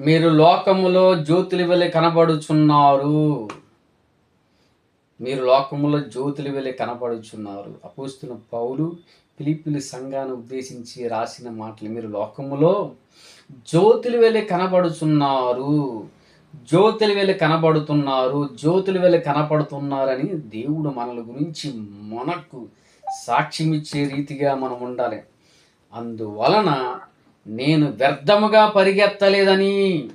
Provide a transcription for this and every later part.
మీరు లోకములో జ్యోతులు వెళ్ళి కనబడుచున్నారు. మీరు లోకములో జ్యోతులు వెళ్ళి కనబడుచున్నారు. అపోస్తున్న పౌలు పిలిపిలి సంఘాన్ని ఉద్దేశించి రాసిన మాటలు. మీరు లోకములో జ్యోతులు వెళ్ళి కనబడుచున్నారు. జ్యోతులు వెళ్ళి కనబడుతున్నారు. జ్యోతులు వెళ్ళి కనపడుతున్నారని దేవుడు మనల గురించి మనకు సాక్ష్యం ఇచ్చే రీతిగా మనం ఉండాలి. అందువలన నేను వ్యర్థముగా పరిగెత్తలేదని.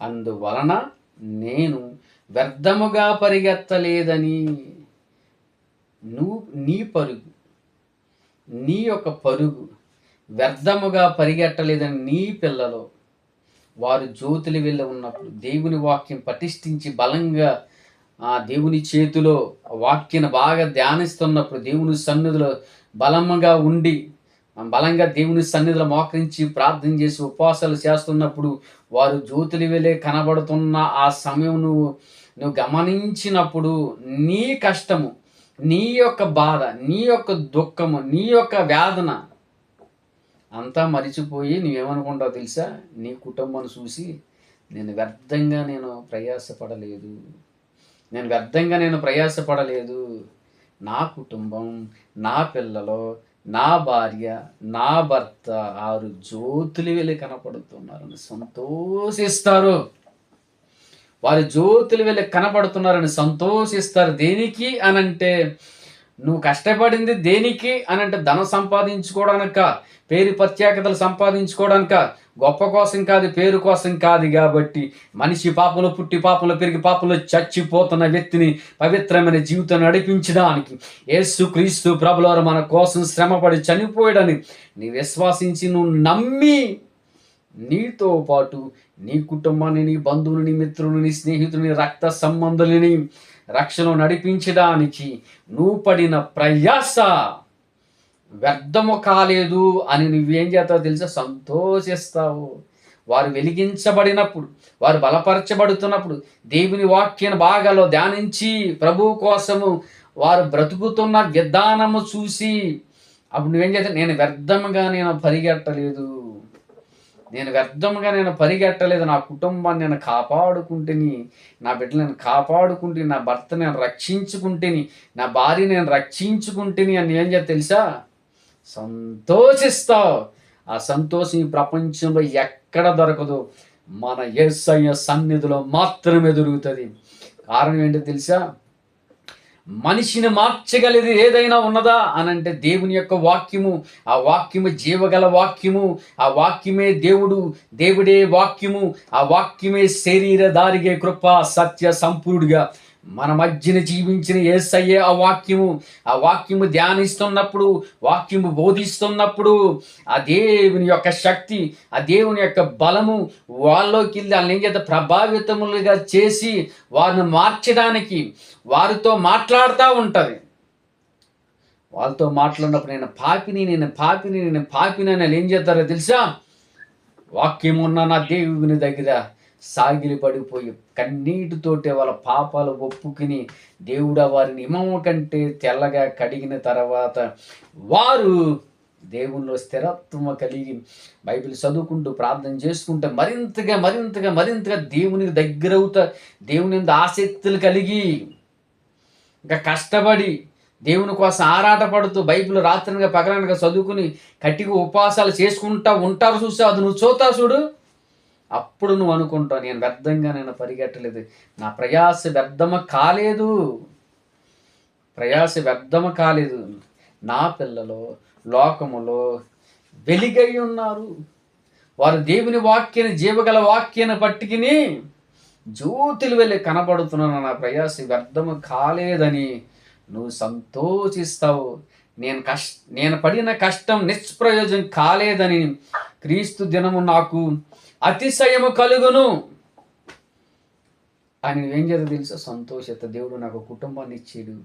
అందువలన నేను వ్యర్థముగా పరిగెత్తలేదని. నువ్వు నీ పరుగు నీ యొక్క పరుగు వ్యర్థముగా పరిగెట్టలేదని నీ పిల్లలు. వారు జ్యోతులు వెళ్ళి ఉన్నప్పుడు దేవుని వాక్యం పటిష్ఠించి బలంగా ఆ దేవుని చేతిలో వాక్యను బాగా ధ్యానిస్తున్నప్పుడు దేవుని సన్నిధిలో బలంగా ఉండి బలంగా దేవుని సన్నిధిలో మోకరించి ప్రార్థన చేసి ఉపవాసాలు చేస్తున్నప్పుడు వారు జ్యోతులు వెళ్ళే కనబడుతున్న ఆ సమయం నువ్వు నువ్వు గమనించినప్పుడు నీ కష్టము నీ యొక్క బాధ నీ యొక్క దుఃఖము నీ యొక్క వేదన అంతా మరిచిపోయి నువ్వేమనుకుంటావు తెలుసా? నీ కుటుంబాన్ని చూసి నేను వ్యర్థంగా నేను ప్రయాసపడలేదు. నేను వ్యర్థంగా నేను ప్రయాసపడలేదు. నా కుటుంబం నా పిల్లలు నా భార్య నా భర్త ఆరు జ్యోతులు వెళ్ళి కనపడుతున్నారని సంతోషిస్తారు. వారి జ్యోతులు వెళ్ళి కనపడుతున్నారని సంతోషిస్తారు. దేనికి అనంటే నువ్వు కష్టపడింది దేనికి అనంటే ధనం సంపాదించుకోవడానిక పేరు ప్రత్యేకతలు సంపాదించుకోవడానిక గొప్ప కోసం కాదు పేరు కోసం కాదు కాబట్టి మనిషి పాపంలో పుట్టి పాపంలో పెరిగి పాపంలో చచ్చిపోతున్న వ్యక్తిని పవిత్రమైన జీవితం నడిపించడానికి యేసు క్రీస్తు ప్రభులవారు మన కోసం శ్రమపడి చనిపోయాడని నీ విశ్వాసించి నువ్వు నమ్మి నీతో పాటు నీ కుటుంబాన్ని నీ బంధువుని మిత్రులని స్నేహితుని రక్త సంబంధులని రక్షణ నడిపించడానికి నువ్వు పడిన ప్రయాస వ్యర్థము కాలేదు అని నువ్వేం చేస్తావు తెలుసా? సంతోషిస్తావు. వారు వెలిగించబడినప్పుడు వారు బలపరచబడుతున్నప్పుడు దేవుని వాక్యాన్ని బాగాలో ధ్యానించి ప్రభు కోసము వారు బ్రతుకుతున్న విధానము చూసి అప్పుడు నువ్వేం చేస్తావు? నేను వ్యర్థముగా నేను పరిగెట్టలేదు నేను వ్యర్థముగా నేను పరిగెట్టలేదు నా కుటుంబాన్ని నేను కాపాడుకుంటేని నా బిడ్డలను కాపాడుకుంటే నా భర్త నేను రక్షించుకుంటేని నా భార్య నేను రక్షించుకుంటేని అని ఏం చేస్తా తెలుసా? సంతోషిస్తావు. ఆ సంతోషం ఈ ప్రపంచంలో ఎక్కడ దొరకదు. మన యేసయ్య సన్నిధిలో మాత్రమే దొరుకుతుంది. కారణం ఏంటో తెలుసా? మనిషిని మార్చగలిది ఏదైనా ఉన్నదా అనంటే దేవుని యొక్క వాక్యము ఆ వాక్యము జీవగల వాక్యము ఆ వాక్యమే దేవుడు దేవుడే వాక్యము ఆ వాక్యమే శరీరధారిగే కృప సత్య సంపూర్ణుడిగా మన మధ్యన జీవించిన ఏసయ్యే ఆ వాక్యము ఆ వాక్యము ధ్యానిస్తున్నప్పుడు వాక్యము బోధిస్తున్నప్పుడు ఆ దేవుని యొక్క శక్తి ఆ దేవుని యొక్క బలము వాళ్ళలోకి వెళ్ళి వాళ్ళని ఏం చేత ప్రభావితములుగా చేసి వారిని మార్చడానికి వారితో మాట్లాడుతూ ఉంటుంది. వాళ్ళతో మాట్లాడినప్పుడు నేను పాపిని నేను పాపిని నేను పాపిని అని వాళ్ళు ఏం చేస్తారో తెలుసా? వాక్యం ఉన్న నా దేవుని దగ్గర సాగిలి పడిపోయి కన్నీటితోటే వాళ్ళ పాపాలు ఒప్పుకుని దేవుడా వారిని ఇమము కంటే తెల్లగా కడిగిన తర్వాత వారు దేవుల్లో స్థిరత్వం కలిగి బైబిల్ చదువుకుంటూ ప్రార్థన చేసుకుంటే మరింతగా మరింతగా మరింతగా దేవునికి దగ్గర అవుతా దేవుని ఆసక్తులు కలిగి ఇంకా కష్టపడి దేవుని కోసం ఆరాటపడుతూ బైబిల్ రాత్రిగా పగలనగా చదువుకుని కట్టిగా ఉపవాసాలు చేసుకుంటా ఉంటారు చూసావు? అది నువ్వు చూతా చూడు? అప్పుడు నువ్వు అనుకుంటావు నేను వ్యర్థంగా నేను పరిగెట్టలేదు. నా ప్రయాస వ్యర్థమ కాలేదు. ప్రయాస వ్యర్థమ కాలేదు. నా పిల్లలు లోకములో వెలిగై ఉన్నారు. వారు దేవుని వాక్యాన్ని జీవగల వాక్యాన్ని పట్టుకుని జ్యోతులు వెళ్ళి కనపడుతున్నాను నా ప్రయాస వ్యర్థము కాలేదని నువ్వు సంతోషిస్తావు. నేను కష్ నేను పడిన కష్టం నిష్ప్రయోజనం కాలేదని క్రీస్తు దినము నాకు అతిశయము కలుగును. అని ఏం చేత తెలుసా? సంతోషత దేవుడు నాకు కుటుంబాన్ని ఇచ్చాడు.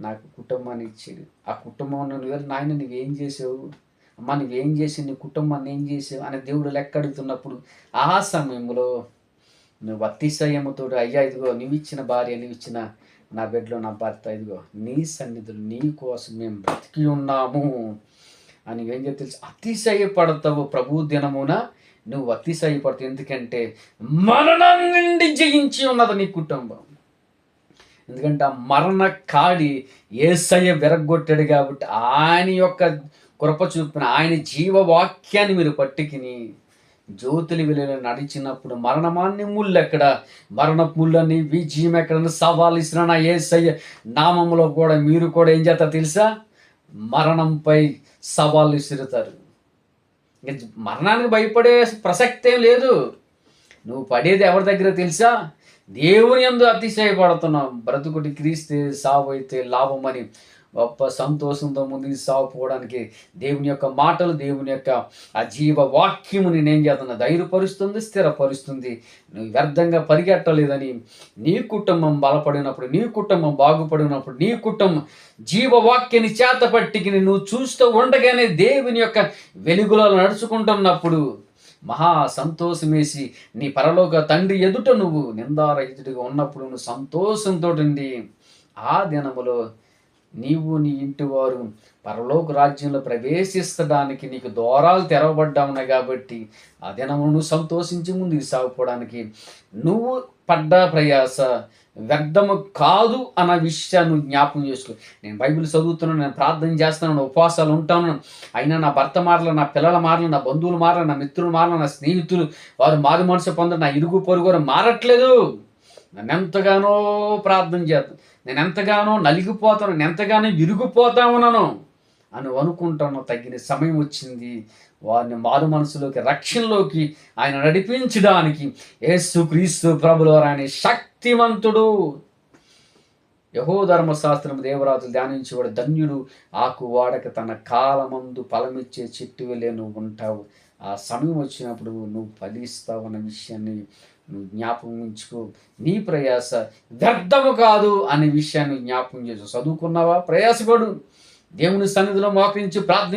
నాకు కుటుంబాన్ని ఇచ్చాడు. ఆ కుటుంబం నువ్వు నాయన నువ్వేం చేసావు? అమ్మ నువ్వేం చేసి నీ కుటుంబాన్ని ఏం చేసావు? అని దేవుడు లెక్క అడుగుతున్నప్పుడు ఆ సమయంలో నువ్వు అతిశయముతో అయ్యా ఇదిగో నువ్వు ఇచ్చిన భార్య నువ్వు ఇచ్చిన నా బిడ్డలో నా భర్త ఇదిగో నీ సన్నిధులు నీ కోసం మేము బ్రతికి ఉన్నాము. అని ఏం చెప్తే తెలుసు? అతిశయపడతావు ప్రభు దినమున. నువ్వు అతిశయపడతావు. ఎందుకంటే మరణం నుండి జయించి ఉన్నది నీ కుటుంబం. ఎందుకంటే ఆ మరణ కాడి ఏసయ్య విరగొట్టాడు కాబట్టి ఆయన యొక్క కృప చూపిన ఆయన జీవవాక్యాన్ని మీరు పట్టుకుని జ్యోతులు వెలుగులో నడిచినప్పుడు మరణమాన్ని ముళ్ళు ఎక్కడ మరణ ముళ్ళని విజయం ఎక్కడ సవాలు ఇస్తున్న నా ఏసయ్య. నామంలో కూడా మీరు కూడా ఏం చేస్తారు తెలుసా? మరణంపై సవాళ్ళు విసురుతారు. మరణానికి భయపడే ప్రసక్తి ఏం లేదు. నువ్వు పడేది ఎవరి దగ్గర తెలుసా? దేవుని ఎందు అతిశయపడుతున్నావు. బ్రతుకుటి క్రీస్తే సావు అయితే లాభం అని గొప్ప సంతోషంతో ముందుకు సాగుపోవడానికి దేవుని యొక్క మాటలు దేవుని యొక్క ఆ జీవ వాక్యము నేనేం చేస్తున్నా ధైర్యపరుస్తుంది స్థిరపరుస్తుంది. నువ్వు వ్యర్థంగా పరిగెట్టలేదని నీ కుటుంబం బలపడినప్పుడు నీ కుటుంబం బాగుపడినప్పుడు నీ కుటుంబం జీవవాక్యని చేతపట్టికి నువ్వు చూస్తూ ఉండగానే దేవుని యొక్క వెలుగులో నడుచుకుంటున్నప్పుడు మహా సంతోషమేసి నీ పరలోక తండ్రి ఎదుట నువ్వు నిందారహితుడిగా ఉన్నప్పుడు నువ్వు సంతోషంతో ఆ దినములో నీవు నీ ఇంటి వారు పరలోక రాజ్యంలో ప్రవేశిస్తడానికి నీకు దూరాలు తెరవబడ్డా ఉన్నాయి కాబట్టి ఆ దినమును నువ్వు సంతోషించి ముందుకు సాగుకోవడానికి నువ్వు పడ్డ ప్రయాస వ్యర్థము కాదు అన్న విషయాన్ని జ్ఞాపం జ్ఞాపకం చేసుకో. నేను బైబిల్ చదువుతున్నాను నేను ప్రార్థన చేస్తున్నాను ఉపవాసాలు ఉంటాను. అయినా నా భర్త మారల నా పిల్లల మారల నా బంధువులు మారల నా మిత్రులు మారల నా స్నేహితులు వారు మారు మనసు పొందరు నా ఇరుగు పొరుగు మారట్లేదు. నన్ను ఎంతగానో ప్రార్థన చేస్తాను నేను ఎంతగానో నలిగిపోతాను నేను ఎంతగానో విరిగిపోతా ఉన్నాను అని అనుకుంటాను. తగిన సమయం వచ్చింది. వారిని మారు మనసులోకి రక్షణలోకి ఆయన నడిపించడానికి యేసుక్రీస్తు క్రీస్తు వారు ఆయన శక్తివంతుడు. యహో ధర్మశాస్త్రం దేవరాజులు ధ్యానించేవాడు ధన్యుడు. ఆకు వాడక తన కాలమందు ఫలమిచ్చే చెట్టు వెళ్ళే నువ్వు ఉంటావు. ఆ సమయం వచ్చినప్పుడు నువ్వు ఫలిస్తావు అన్న విషయాన్ని నువ్వు జ్ఞాపకం ఉంచుకో. నీ ప్రయాస వ్యర్థము కాదు అనే విషయాన్ని జ్ఞాపకం చేసు. చదువుకున్నావా? ప్రయాసపడు. దేవుని సన్నిధిలో మోకరించి ప్రార్థించు.